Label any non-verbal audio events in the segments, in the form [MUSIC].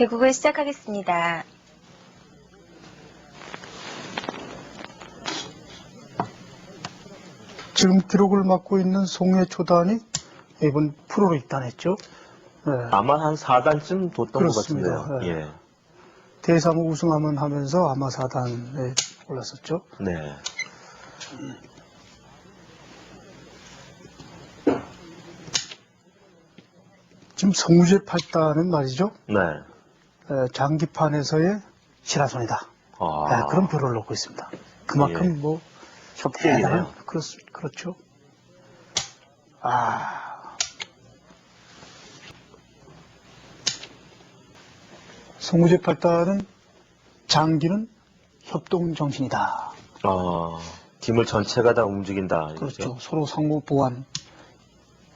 대국을 시작하겠습니다. 지금 기록을 맡고 있는 송해 초단이 이번 프로로 입단했죠. 네. 아마 한 4단쯤 뒀던 그렇습니다. 것 같은데요. 네. 대상호 우승하면 하면서 아마 4단에 올랐었죠. 예. 네. 지금 성우제 8단은 말이죠. 네. 에, 장기판에서의 시라손이다. 아, 네, 그런 표를 놓고 있습니다. 그만큼 예. 뭐 협계이네요. 대단한 그렇, 그렇죠. 아. 송우제 8단은 장기는 협동 정신이다. 아, 기물 전체가 다 움직인다. 그렇죠. 서로 상호 보완.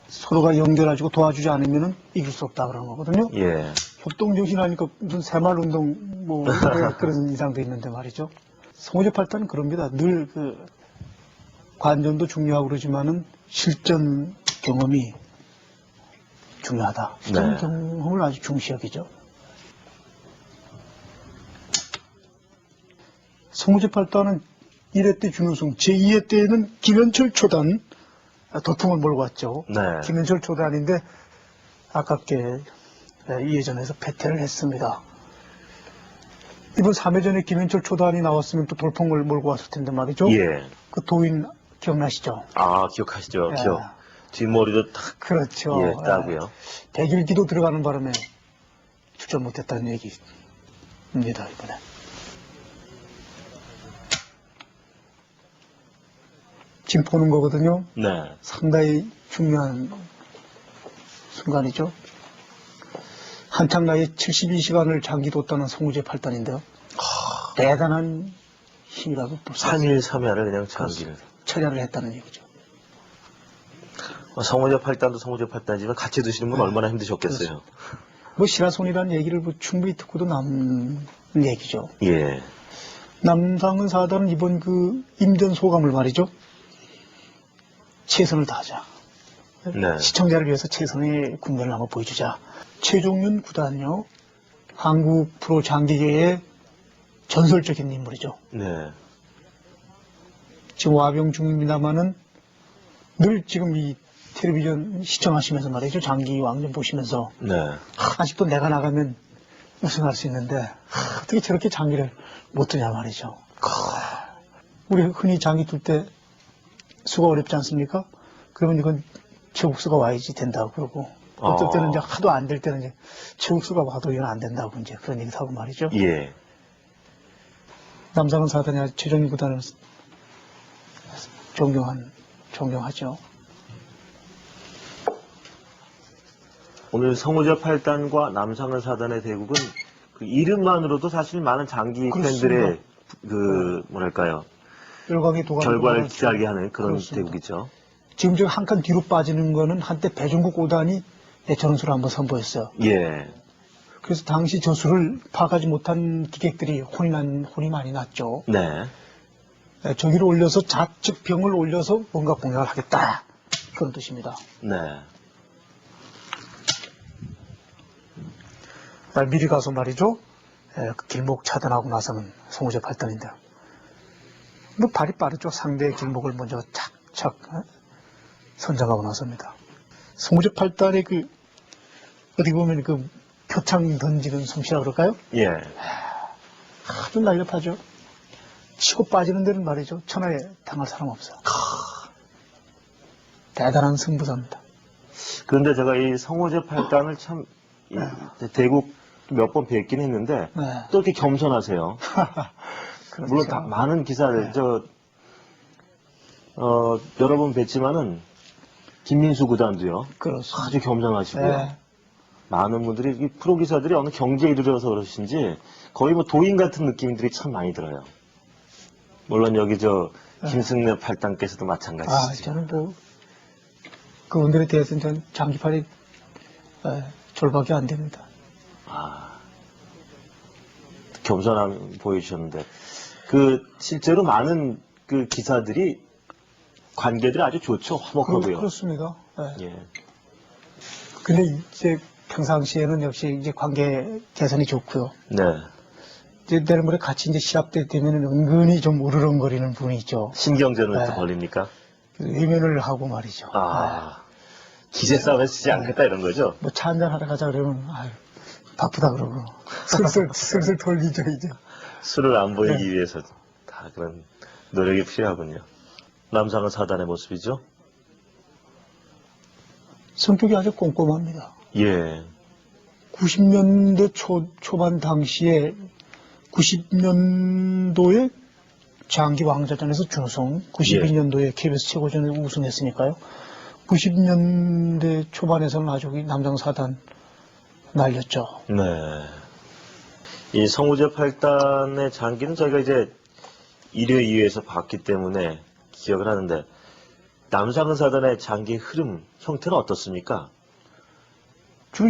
서로가 연결해주고 도와주지 않으면 이길 수 없다 그런 거거든요. 예. 협동 정신 하니까 무슨 새마을 운동 뭐 [LAUGHS] 그런 이상도 있는데 말이죠. 송호제 팔단은 그럽니다. 늘 그 관전도 중요하고 그러지만은 실전 경험이 중요하다. 실전 네. 경험을 아주 중시 여기죠. 송호제 팔단은 1회 때 준우승, 제2회 때에는 김현철 초단 도통을 몰고 왔죠. 네. 김현철 초단인데 아깝게 예, 이회전에서 패퇴를 했습니다. 이번 3회전에 김현철 초단이 나왔으면 또 돌풍을 몰고 왔을 텐데 말이죠. 예. 그 도인 기억나시죠? 아, 기억하시죠? 예. 기억. 뒷머리도 탁, 그렇죠. 예, 예. 따고요. 백일기도 들어가는 바람에 출전 못했다는 얘기입니다, 이번에. 지금 보는 거거든요. 네. 상당히 중요한 순간이죠. 한창 나이에 72시간을 장기 뒀다는 송우제 8단인데요. 대단한 힘이라고 볼 수 있어요. 3일 3야를 그냥 장기를. 처리를 했다는 얘기죠. 어, 성호제 8단도 성호제 8단이지만 같이 드시는 분 네. 얼마나 힘드셨겠어요. 뭐 시라손이라는 얘기를 뭐 충분히 듣고도 남는 얘기죠. 예. 남상은 사단은 이번 그 임전 소감을 말이죠. 최선을 다하자. 네. 시청자를 위해서 최선의 군대를 한번 보여주자. 최종윤 구단요. 한국 프로 장기계의 전설적인 인물이죠. 네. 지금 와병 중입니다만은 늘 지금 이 텔레비전 시청하시면서 말이죠. 장기 왕전 보시면서 네. 하, 아직도 내가 나가면 우승할 수 있는데 하, 어떻게 저렇게 장기를 못 두냐 말이죠. 하, 우리 흔히 장기 둘 때 수가 어렵지 않습니까? 그러면 이건 최국수가 와야지 된다고 그러고 어떨 때는 아. 이제 하도 안 될 때는 이제 최국수가 와도 이건 안 된다고 이제 그런 얘기도 하고 말이죠. 예. 남상은 사단이 최종인 구단을 존경한 존경하죠. 오늘 성우제 8단과 남상은 사단의 대국은 그 이름만으로도 사실 많은 장기 그렇습니다. 팬들의 그 뭐랄까요 도가 결과를 기다리게 하는 그런 그렇습니다. 대국이죠. 지금 저 한 칸 뒤로 빠지는 거는 한때 배종국 오단이 저런수를 한번 선보였어요. 예. 그래서 당시 저 수를 파악하지 못한 기객들이 혼이 난, 혼이 많이 났죠. 네. 에, 저기를 올려서 좌측 병을 올려서 뭔가 공략을 하겠다. 그런 뜻입니다. 네. 날 미리 가서 말이죠. 에, 그 길목 차단하고 나서는 송우제 발단인데. 뭐 발이 빠르죠. 상대의 길목을 먼저 착착 어? 선정하고 나섭니다. 송우제 팔단의 그 어디 보면 그 표창 던지는 솜씨라 그럴까요? 예. 아주 날렵하죠. 치고 빠지는 데는 말이죠. 천하에 당할 사람 없어. 대단한 승부사입니다. 그런데 제가 이 성호제 8단을 참 이, 대국 몇 번 뵙긴 했는데 네. 또 이렇게 겸손하세요. [LAUGHS] 그렇죠. 물론 다 많은 기사를 네. 저 어, 여러 번 뵀지만은 김민수 구단도요. 그렇습니다. 아주 겸손하시고요. 네. 많은 분들이 이 프로 기사들이 어느 경제에 이르러서 그러신지 거의 뭐 도인 같은 느낌들이 참 많이 들어요. 물론 여기 저 네. 김승래 팔단께서도 아, 마찬가지시죠. 저는 뭐, 그분들에 대해서는 전 장기판이 에, 절박이 안 됩니다. 아, 겸손함 보여주셨는데 그 실제로 많은 그 기사들이 관계들이 아주 좋죠. 그, 화목하고요. 그렇 습니다. 예. 예. 근데 이제 평상시에는 역시 이제 관계 개선이 좋고요. 네. 이제 내일모레 같이 이제 시합 때 되면 은근히 좀 우르렁거리는 분이 있죠. 신경전을 네. 또 벌립니까? 그 외면을 하고 말이죠. 아. 기세 싸움에 쓰지 않겠다 이런 거죠? 뭐 차 한잔 하러 가자 그러면 아유 바쁘다 그러고 슬슬 [LAUGHS] 슬슬 돌리죠 이제. 술을 안 보이기 네. 위해서 다 그런 노력이 필요하군요. 남상은 사단의 모습이죠? 성격이 아주 꼼꼼합니다. 예. 90년대 초, 초반 당시에 90년도에 장기 왕자전에서 준우승, 92년도에 KBS 최고전에 우승했으니까요. 90년대 초반에서는 아주 이 남정사단 날렸죠. 네. 이 성우제 8단의 장기는 저희가 이제 1회, 2회에서 봤기 때문에 기억을 하는데 남상은 사단의 장기 흐름 형태는 어떻습니까?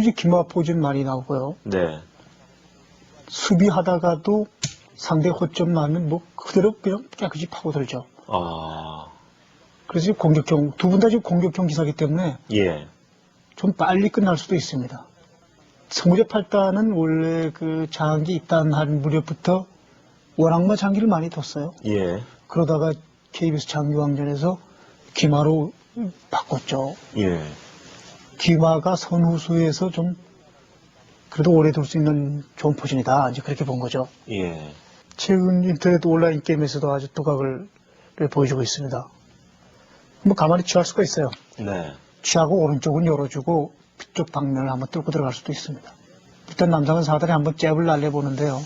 이제 기마포진 많이 나오고요. 네. 수비하다가도 상대 호점 나면 뭐 그대로 그냥 깨끗이 파고들죠. 아, 그래서 공격형, 두 분 다 지금 공격형 기사기 때문에 예. 좀 빨리 끝날 수도 있습니다. 성무제 8단은 원래 그 장기 입단한 무렵부터 워낙마 장기를 많이 뒀어요. 예. 그러다가 KBS 장기왕전에서 기마로 바꿨죠. 예. 기마가 선후수에서 좀 그래도 오래 둘 수 있는 좋은 포진이다. 이제 그렇게 본 거죠. 예. 최근 인터넷 온라인 게임에서도 아주 두각을 보여주고 있습니다. 뭐 가만히 취할 수가 있어요. 네. 취하고 오른쪽은 열어주고 뒤쪽 방면을 한번 뚫고 들어갈 수도 있습니다. 일단 남상은 사단이 한번 잽을 날려보는데요.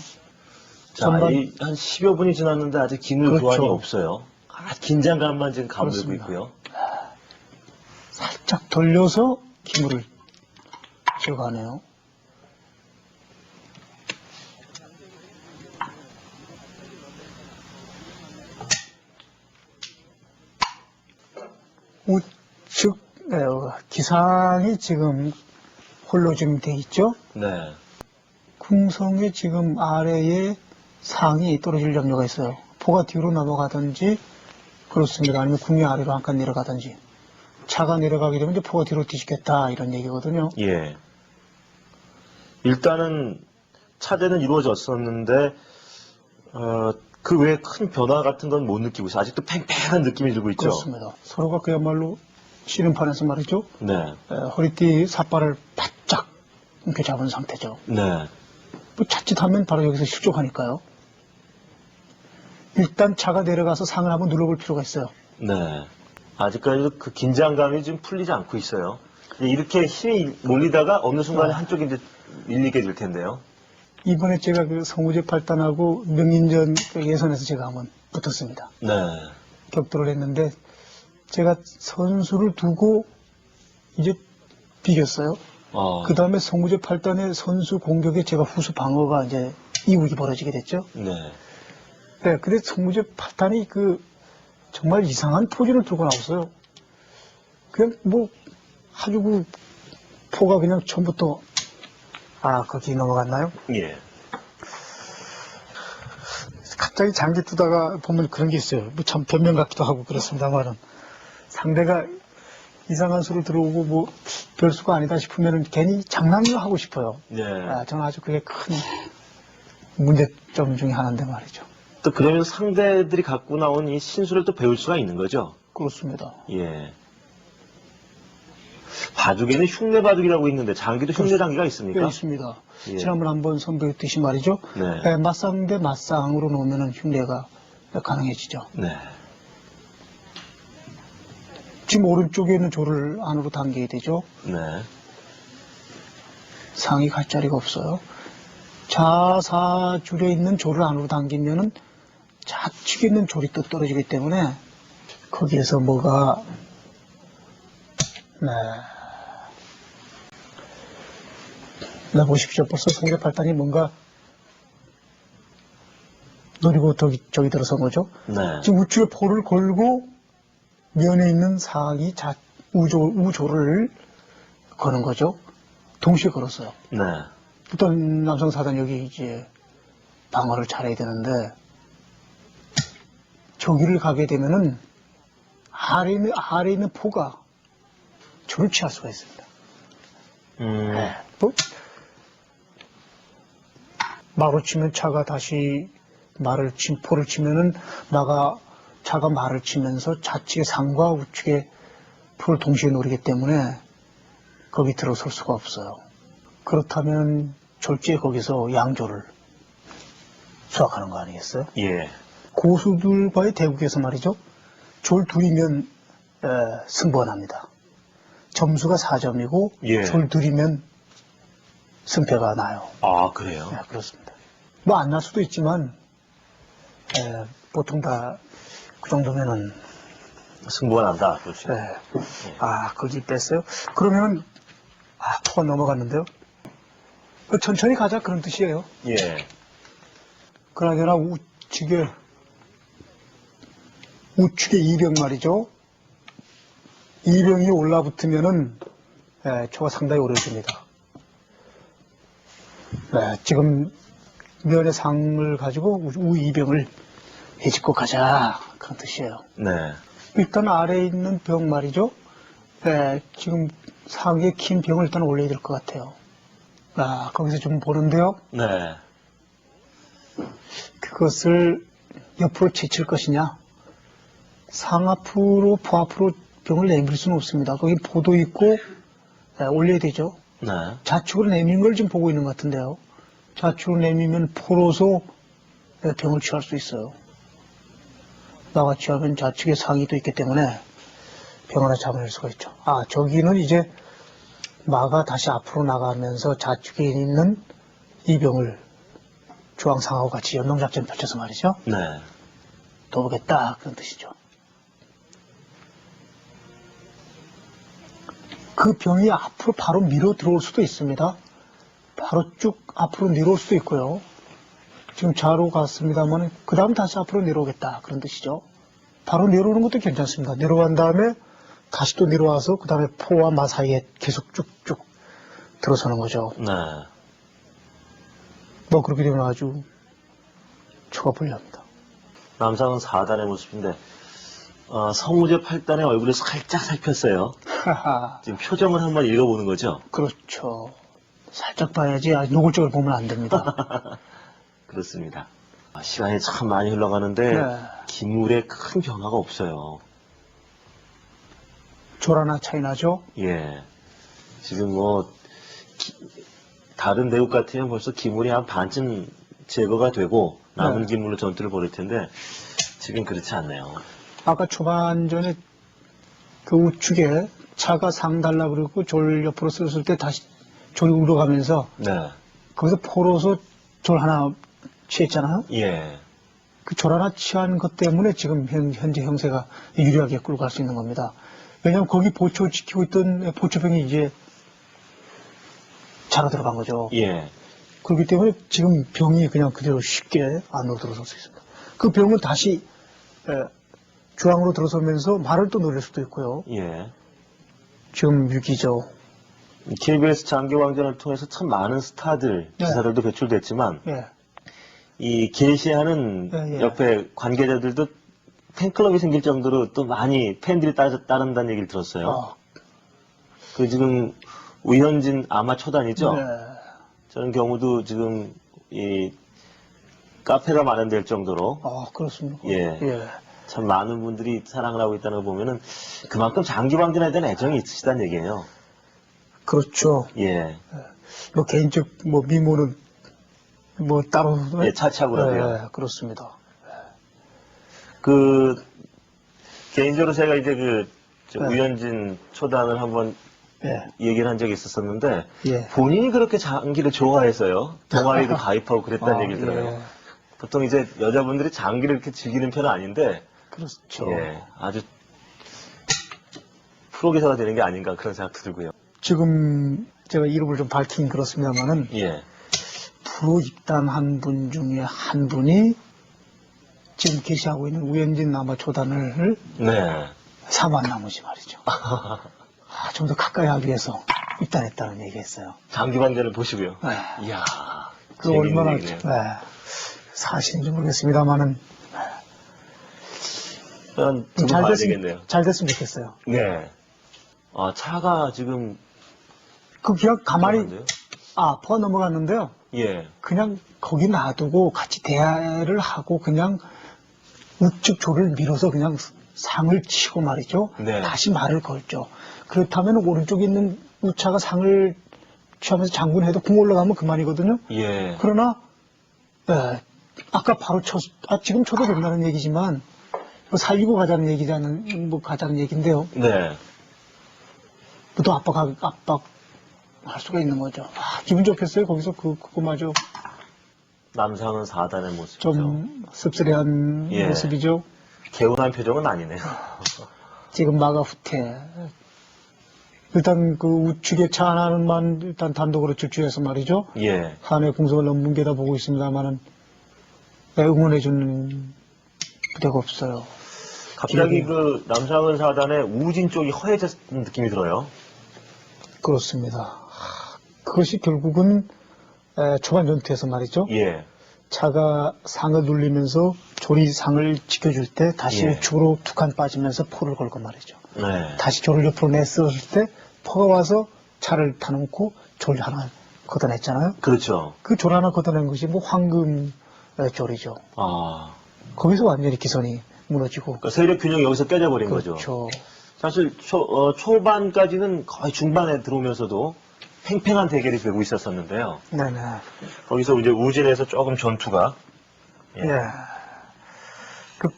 자, 전반- 이, 한 10여 분이 지났는데 아직 기물 그렇죠. 교환이 없어요. 아, 긴장감만 지금 감돌고 그렇습니다. 있고요. 살짝 돌려서 기물을 지어가네요. 우측 어, 기상이 지금 홀로 지금 돼 있죠. 네. 궁성의 지금 아래에 상이 떨어질 염려가 있어요. 포가 뒤로 넘어가든지 그렇습니다. 아니면 궁이 아래로 한 칸 내려가든지 차가 내려가게 되면 이제 포가 뒤로 뒤집겠다 이런 얘기거든요. 예. 일단은 차대는 이루어졌었는데 어, 그 외에 큰 변화 같은 건 못 느끼고 있어요. 아직도 팽팽한 느낌이 들고 있죠. 그렇습니다. 서로가 그야말로 씨름판에서 말이죠. 네. 에, 허리띠 삿발을 바짝 이렇게 잡은 상태죠. 네. 뭐 자칫하면 바로 여기서 실족하니까요. 일단 차가 내려가서 상을 한번 눌러볼 필요가 있어요. 네. 아직까지도 그 긴장감이 좀 풀리지 않고 있어요. 이렇게 힘이 몰리다가 어느 순간에 아. 한쪽이 이제 밀리게 될 텐데요. 이번에 제가 그 성우제 8단하고 명인전 그 예선에서 제가 한번 붙었습니다. 네. 격돌을 했는데 제가 선수를 두고 이제 비겼어요. 어, 그 다음에 성무제 8단의 선수 공격에 제가 후수 방어가 이제 이후기 벌어지게 됐죠. 네. 네, 근데 성무제 8단이 그 정말 이상한 포즈를 들고 나왔어요. 그냥 뭐 아주 그 포가 그냥 처음부터 아 거기 넘어갔나요? 예. 갑자기 장기 두다가 보면 그런 게 있어요. 뭐 참 변명 같기도 하고 그렇습니다만은 상대가 이상한 수를 들어오고 뭐 별수가 아니다 싶으면 괜히 장난을 하고 싶어요. 네. 아, 저는 아주 그게 큰 문제점 중에 하나인데 말이죠. 또 그러면 상대들이 갖고 나온 이 신수를 또 배울 수가 있는 거죠. 그렇습니다. 예. 바둑에는 흉내 바둑이라고 있는데 장기도 흉내 장기가 꽤 있습니까? 있습니다. 예. 지난번 한번 선보였듯이 말이죠. 네. 에, 맞상 대 맞상으로 놓으면 흉내가 가능해지죠. 네. 지금 오른쪽에 있는 조를 안으로 당겨야 되죠. 네. 상이 갈 자리가 없어요. 좌사줄에 있는 조를 안으로 당기면은 좌측에 있는 조리 또 떨어지기 때문에 거기에서 뭐가 네. 네, 보십시오. 벌써 성계팔단이 뭔가 노리고 저기, 저기 들어선 거죠. 네. 지금 우측에 포를 걸고 면에 있는 상이 자, 우조, 우조를 거는 거죠. 동시에 걸었어요. 네. 일단 남성 사단 여기 이제 방어를 잘해야 되는데 저기를 가게 되면은 아래에 있는, 있는 포가 줄을 취할 수가 있습니다. 음, 네. 뭐, 마루 치면 차가 다시 말을 친 포를 치면은 나가 차가 말을 치면서 좌측의 상과 우측의 포를 동시에 노리기 때문에 거기 들어설 수가 없어요. 그렇다면 졸지에 거기서 양조를 수확하는 거 아니겠어요? 예. 고수들과의 대국에서 말이죠. 졸 둘이면 에, 승부가 납니다. 점수가 4점이고 예. 졸 둘이면 승패가 나요. 아, 그래요? 네, 그렇습니다. 뭐 안 날 수도 있지만 에, 보통 다 그 정도면은 승부가 난다. 그렇죠. 에, 아 거기 뺐어요. 그러면 아 포가 넘어갔는데요. 그 천천히 가자 그런 뜻이에요. 예. 그나저나 우측에 우측에 이병 말이죠. 이병이 올라붙으면은 에, 초가 상당히 오래집니다. 네, 지금 면의 상을 가지고 우, 우 이병을 해집고 가자 그런 뜻이에요. 네. 일단 아래에 있는 병 말이죠. 에, 지금 상에 긴 병을 일단 올려야 될 것 같아요. 아, 거기서 좀 보는데요. 네. 그것을 옆으로 제칠 것이냐? 상 앞으로, 포 앞으로 병을 내밀 수는 없습니다. 거기 포도 있고, 예, 올려야 되죠. 네. 좌측으로 내미는 걸 지금 보고 있는 것 같은데요. 좌측으로 내미면 포로서 예, 병을 취할 수 있어요. 나같이 하면 좌측에 상이 또 있기 때문에 병 하나 잡아낼 수가 있죠. 아, 저기는 이제 마가 다시 앞으로 나가면서 좌측에 있는 이 병을 주황상하고 같이 연동작전 펼쳐서 말이죠. 네. 도보겠다 그런 뜻이죠. 그 병이 앞으로 바로 밀어 들어올 수도 있습니다. 바로 쭉 앞으로 내려올 수도 있고요. 지금 좌로 갔습니다만 그 다음 다시 앞으로 내려오겠다 그런 뜻이죠. 바로 내려오는 것도 괜찮습니다. 내려간 다음에 다시 또 내려와서 그 다음에 포와 마 사이에 계속 쭉쭉 들어서는 거죠. 네. 뭐 그렇게 되면 아주 초가 불리합니다. 남상은 4단의 모습인데, 어, 성우제 8단의 얼굴을 살짝 살폈어요. 지금 표정을 한번 읽어보는 거죠? 그렇죠. 살짝 봐야지 아주 노골적으로 보면 안 됩니다. [LAUGHS] 그렇습니다. 아, 시간이 참 많이 흘러가는데, 네. 기물에 큰 변화가 없어요. 조라나 차이 나죠? 예. 지금 뭐, 기- 다른 대국 같으면 벌써 기물이 한 반쯤 제거가 되고, 남은 네. 기물로 전투를 벌일 텐데, 지금 그렇지 않네요. 아까 초반전에 그 우측에 차가 상 달라 그러고 졸 옆으로 쓸었을 때 다시 졸이 울어가면서 네. 거기서 포로서 졸 하나 취했잖아요. 예. 그 졸 하나 취한 것 때문에 지금 현, 현재 형세가 유리하게 끌고 갈 수 있는 겁니다. 왜냐하면 거기 보초 지키고 있던 보초병이 이제 차가 들어간 거죠. 예. 그렇기 때문에 지금 병이 그냥 그대로 쉽게 안으로 들어설 수 있습니다. 그 병은 다시 에, 중앙으로 들어서면서 말을 또 노릴 수도 있고요. 예. 지금 위기죠. KBS 장기왕전을 통해서 참 많은 스타들, 네. 기사들도 배출됐지만, 예, 이 게시하는 예, 예. 옆에 관계자들도 팬클럽이 생길 정도로 또 많이 팬들이 따, 따른다는 얘기를 들었어요. 어, 그 지금 우현진 아마 초단이죠? 네. 저런 경우도 지금 이 카페가 마련될 정도로 아, 그렇습니까? 예. 예. 참 많은 분들이 사랑을 하고 있다는 걸 보면은 그만큼 장기왕전에 대한 애정이 있으시다는 얘기예요. 그렇죠. 예. 뭐 개인적 뭐 미모는 뭐 따로 예, 차차고라도요. 예, 그렇습니다. 그 개인적으로 제가 이제 그저 네. 우현진 초단을 한번 예, 얘기를 한 적이 있었었는데 예. 본인이 그렇게 장기를 좋아해서요 동아리도 [LAUGHS] 가입하고 그랬다는 아, 얘기를 들어요. 예, 보통 이제 여자분들이 장기를 이렇게 즐기는 편은 아닌데 그렇죠. 예, 아주 프로 기사가 되는 게 아닌가 그런 생각도 들고요. 지금 제가 이름을 좀 밝히긴 그렇습니다만은 예, 프로 입단 한 분 중에 한 분이 지금 계시하고 있는 우현진 남아 초단을 네. 사만 나머지 말이죠. [LAUGHS] 아, 좀 더 가까이 하기 위해서 입단했다는 얘기했어요. 장기반전을 보시고요. 네. 이야, 그 얼마나. 네. 사실인지 모르겠습니다만은 일단 잘, 봐야 됐으면, 되겠네요. 잘 됐으면 좋겠어요. 네. 아, 차가 지금 그 그냥 가만히? 아퍼 넘어갔는데요. 예. 그냥 거기 놔두고 같이 대화를 하고 그냥 우측 조를 밀어서 그냥 상을 치고 말이죠. 네. 다시 말을 걸죠. 그렇다면 오른쪽에 있는 우차가 상을 취하면서 장군해도 궁 올라가면 그만이거든요. 예. 그러나 예, 아까 바로 쳐, 아, 지금 쳐도 된다는 얘기지만 뭐 살리고 가자는 얘기라는 뭐 가자는 얘기인데요. 네. 또 압박 압박 할 수가 있는 거죠. 아, 기분 좋겠어요. 거기서 그 그거마저 남상은 4단의 모습이죠. 좀 씁쓸해한 예. 모습이죠. 개운한 표정은 아니네요. [LAUGHS] 지금 마가 후퇴. 일단 그 우측에 차 하나만 일단 단독으로 질주해서 말이죠. 예. 한해 궁성을 넘는 게다 보고 있습니다만은 응원해주는 부대가 없어요. 갑자기 예. 그 남상은 4단의 우진 쪽이 허해졌는 느낌이 들어요. 그렇습니다. 하, 그것이 결국은 에, 초반 전투에서 말이죠. 예. 차가 상을 눌리면서 조리 상을 지켜줄 때 다시 예. 우측으로 두 칸 빠지면서 포를 걸고 말이죠. 네. 다시 조를 옆으로 내쓰을 때 포가 와서 차를 타놓고 조를 하나 걷어냈잖아요. 그렇죠. 그 조를 하나 걷어낸 것이 뭐 황금 조리죠. 아. 거기서 완전히 기선이 무너지고 그러니까 세력 균형이 여기서 깨져버린 그렇죠. 거죠. 사실 초, 어, 초반까지는 거의 중반에 들어오면서도 팽팽한 대결이 되고 있었었는데요. 네네. 거기서 이제 우진에서 조금 전투가 예. 예. 그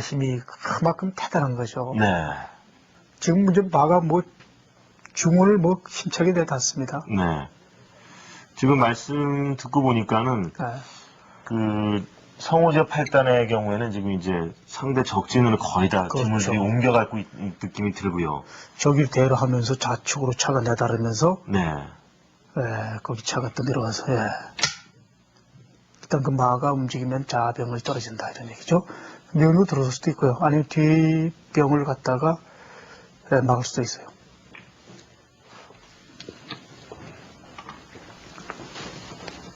힘이 그만큼 대단한 거죠. 네. 지금 이제 마가 뭐 중원을 뭐 힘차게 내놨습니다. 네. 지금 말씀 듣고 보니까는 예. 그 성호제 8단의 경우에는 지금 이제 상대 적진을 거의 다 그렇죠. 기물들이 옮겨가고 있는 느낌이 들고요. 저길 대로하면서 좌측으로 차가 내다르면서 네. 예, 거기 차가 또 내려와서 예. 일단 그 마가 움직이면 좌병을 떨어진다 이런 얘기죠. 면으로 들어설 수도 있고요. 아니면 뒷병을 갖다가 예, 막을 수도 있어요.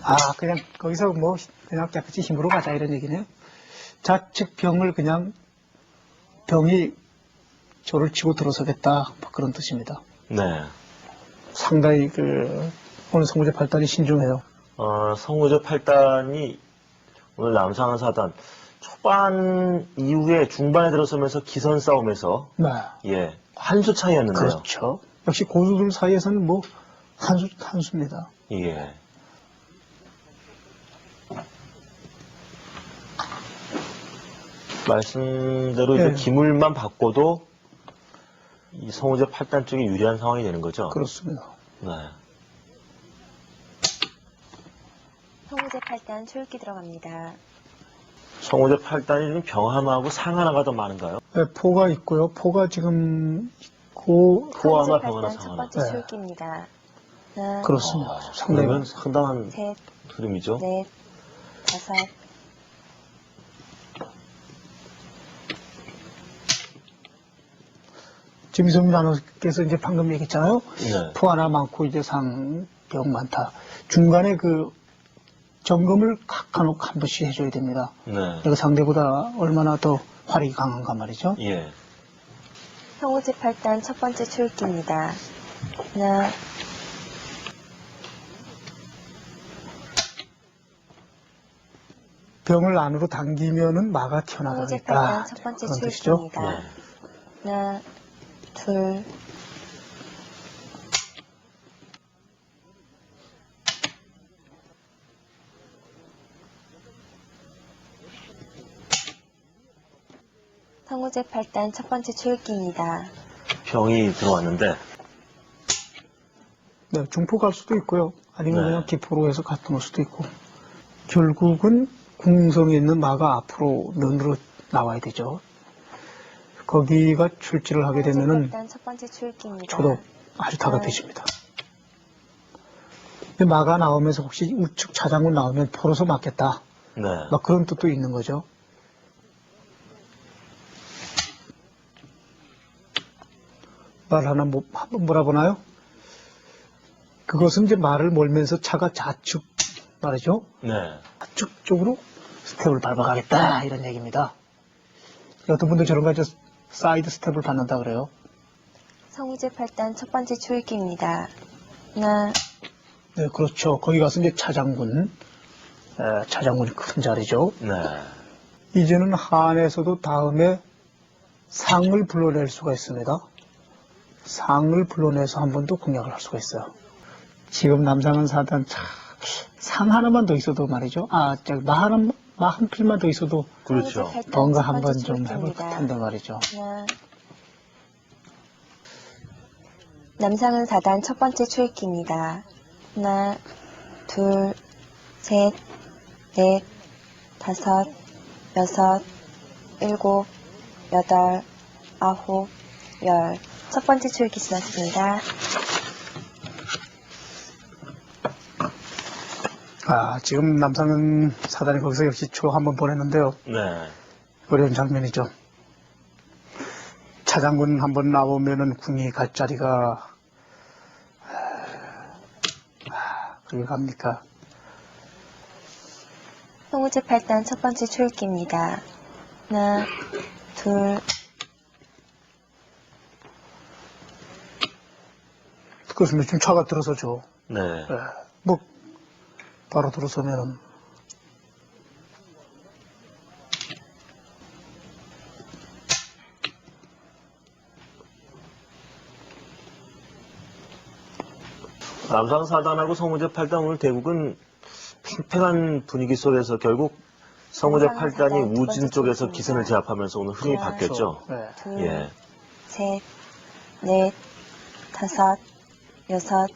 아 그냥 거기서 뭐 그냥 깨끗이 힘으로 가자 이런 얘기네요. 좌측 병을 그냥 병이 조를 치고 들어서겠다 뭐 그런 뜻입니다. 네. 상당히 그 오늘 성무제 8단이 신중해요. 어, 성우저 8단이 오늘 남상한 사단 초반 이후에 중반에 들어서면서 기선 싸움에서 네. 예, 한 수 차이였는데요. 그렇죠. 역시 고수들 사이에서는 뭐 한수 한수입니다. 예. 말씀대로 이제 예. 기물만 바꿔도 이 성우제 8단 쪽이 유리한 상황이 되는 거죠. 그렇습니다. 네. 성우제 8단 초읽기 들어갑니다. 성우제 8단이 지금 병 하나하고 상 하나가 더 많은가요? 네, 포가 있고요. 포가 지금 있고 포 하나, 병 하나, 8단 상첫 하나. 번째 네. 초읽기입니다. 하나, 그렇습니다. 어, 상당히 그러면 상당한 셋, 흐름이죠. 넷, 다섯, 김성민 아나운서께서 이제 방금 얘기했잖아요. 네. 포 하나 많고 이제 상병 많다. 중간에 그 점검을 각한옥 한 번씩 해줘야 됩니다. 네. 내가 상대보다 얼마나 더 활이 강한가 말이죠. 예. 성우제 8단 첫 번째 초읽기입니다. 하나, 병을 안으로 당기면은 마가 튀어나가겠다. 8단 첫 번째 그런 뜻이죠. 초읽기입니다. 네. 하나, 둘, 성우제 8단 첫 번째 초읽기입니다. 병이 들어왔는데 네, 중포 갈 수도 있고요. 아니면 네. 그냥 기포로 해서 갔다 올 수도 있고. 결국은 궁성에 있는 마가 앞으로 면으로 나와야 되죠. 거기가 출지를 하게 되면은 8단 첫 번째 초읽기입니다. 저도 아주 다급해집니다. 근데 마가 나오면서 혹시 우측 차장군 나오면 포로서 맞겠다. 네. 막 그런 뜻도 있는 거죠. 말 하나 뭐, 한번 몰아보나요? 그것은 이제 말을 몰면서 차가 좌측 말이죠. 네. 좌측 쪽으로 스텝을 밟아가겠다 이런 얘기입니다. 어떤 분들 저런 거 이제 사이드 스텝을 밟는다 그래요. 성우제 8단 첫 번째 초읽기입니다. 하나, 네, 그렇죠. 거기 가서 이제 차장군, 에, 차장군이 큰 자리죠. 네. 이제는 한에서도 다음에 상을 불러낼 수가 있습니다. 상을 불러내서 한 번 더 공략을 할 수가 있어요. 지금 남상은 사단 참, 상 하나만 더 있어도 말이죠. 아, 저기 마 하나, 마한 필만 더 있어도 그렇죠. 뭔가 첫한번 번째 좀 해볼. 텐데 말이죠. 하나, 남상은 4단 첫 번째 초읽기입니다. 하나, 둘, 셋, 넷, 다섯, 여섯, 일곱, 여덟, 아홉, 열. 첫 번째 초읽기 지났습니다. 아, 지금 남상은 사단이 거기서 역시 초 한 번 보냈는데요. 네. 어려운 장면이죠. 차장군 한 번 나오면은 궁이 갈 자리가 아, 그게 갑니까? 성우제 8단 첫 번째 초읽기입니다. 하나, 둘, 그렇습니다. 지금 차가 들어서죠. 네. 예, 뭐 바로 들어서면은 남상 4단하고 성우제 8단 오늘 대국은 팽팽한 분위기 속에서 결국 성우제 남상 8단이 사단 두 우진 쪽에서. 기선을 제압하면서 오늘 흐름이 그렇죠. 바뀌었죠. 예, 둘, 예. 셋, 넷, 다섯, 여섯,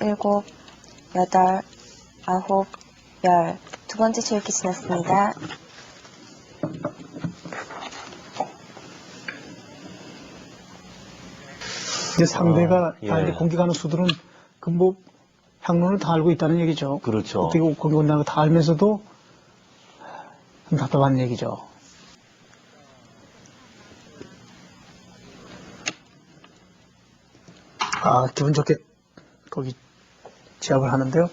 일곱, 여덟, 아홉, 열. 두 번째 초읽기 지났습니다. 이제 상대가 아, 예. 다 이제 공격하는 수들은 그뭐 향론을 다 알고 있다는 얘기죠. 그렇죠. 어떻게 공격 온다는 거 다 알면서도 좀 답답한 얘기죠. 아, 기분 좋게 거기 제압을 하는데요.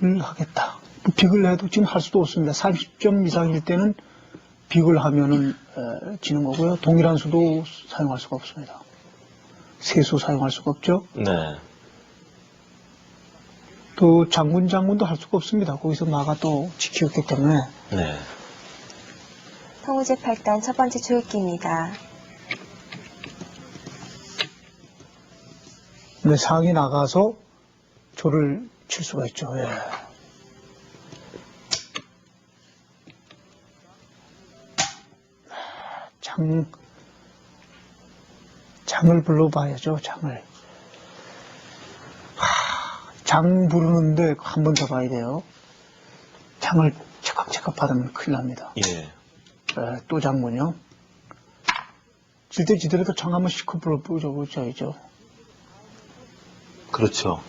빅을 하겠다. 뭐 빅을 해도 지금 할 수도 없습니다. 30점 이상일 때는 빅을 하면은 에, 지는 거고요. 동일한 수도 사용할 수가 없습니다. 세수 사용할 수가 없죠. 네. 또 장군 장군도 할 수가 없습니다. 거기서 마가 또 지키었기 때문에 네. 성우제 8단 첫 번째 초읽기입니다. 근데 상이 나가서 조를 칠 수가 있죠. 예. 장 장을 불러봐야죠. 장을 하, 장 부르는데 한 번 더 봐야 돼요. 장을 체값체값 받으면 큰일 납니다. 예. 에, 또 장군요. 질때 지더라도 장 한번 시커 불어보자죠. 그렇죠.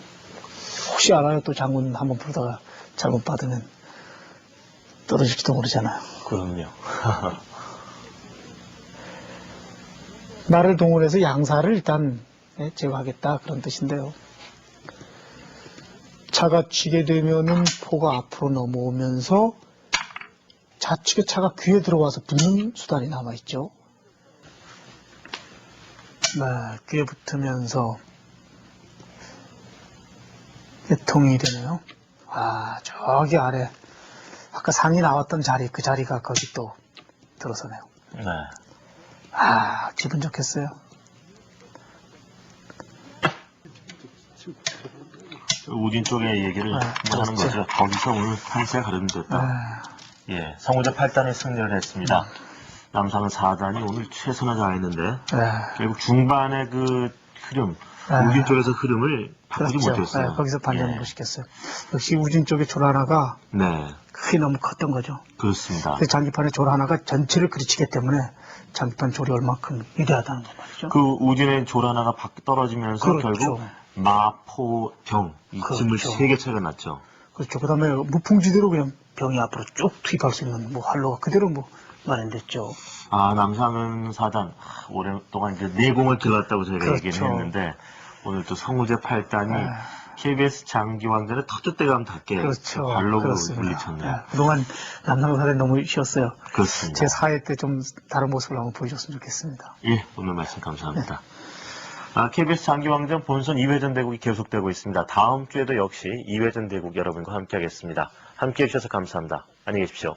혹시 알아요? 또 장군 한번 부르다가 잘못 받으면 떨어질지도 모르잖아요. 그럼요. [LAUGHS] 나를 동원해서 양사를 일단 예, 제거하겠다 그런 뜻인데요. 차가 치게 되면은 포가 앞으로 넘어오면서 좌측의 차가 귀에 들어와서 붙는 수단이 남아있죠. 네, 귀에 붙으면서 통이 되네요. 아, 저기 아래 아까 상이 나왔던 자리 그 자리가 거기 또 들어서네요. 네. 아, 기분 좋겠어요. 우진 쪽의 얘기를 네, 한번 하는. 거죠. 거기서 오늘 한시가 가름졌다. 아, 예. 성우자 8단이 승리를 했습니다. 남상은 4단이 오늘 최선을 다했는데 네. 결국 중반의 그 흐름, 아. 우진 쪽에서 흐름을 바꾸지 그렇죠. 못했어요. 네, 거기서 반전을 예. 못 시켰어요. 역시 우진 쪽의 조 하나가 네, 크게 너무 컸던 거죠. 그렇습니다. 그 장기판의 조 하나가 전체를 그르치기 때문에 장기판 조리 얼만큼 위대하다는 거 말이죠. 그 우진의 졸 하나가 밖 떨어지면서 그렇죠. 결국 마포, 병, 이 그렇죠. 짐을 세 개 차이가 났죠. 그렇죠. 그 다음에 무풍지대로 그냥 병이 앞으로 쭉 투입할 수 있는 뭐 활로가 그대로 뭐 마련됐죠. 아, 남상은 4단. 아, 오랫동안 이제 내공을 길렀다고 저희가 그렇죠. 얘기를 했는데, 오늘 또 성우제 8단이 아. KBS 장기왕전의 터줏대감 답게 그렇죠. 발로 그렇습니다. 물리쳤네요. 예, 그동안 남상사대 너무 쉬었어요. 그렇습니다. 제 4회 때 좀 다른 모습을 한번 보여줬으면 좋겠습니다. 예, 오늘 말씀 감사합니다. 아, KBS 장기왕전 본선 2회전 대국이 계속되고 있습니다. 다음 주에도 역시 2회전 대국 여러분과 함께하겠습니다. 함께해 주셔서 감사합니다. 안녕히 계십시오.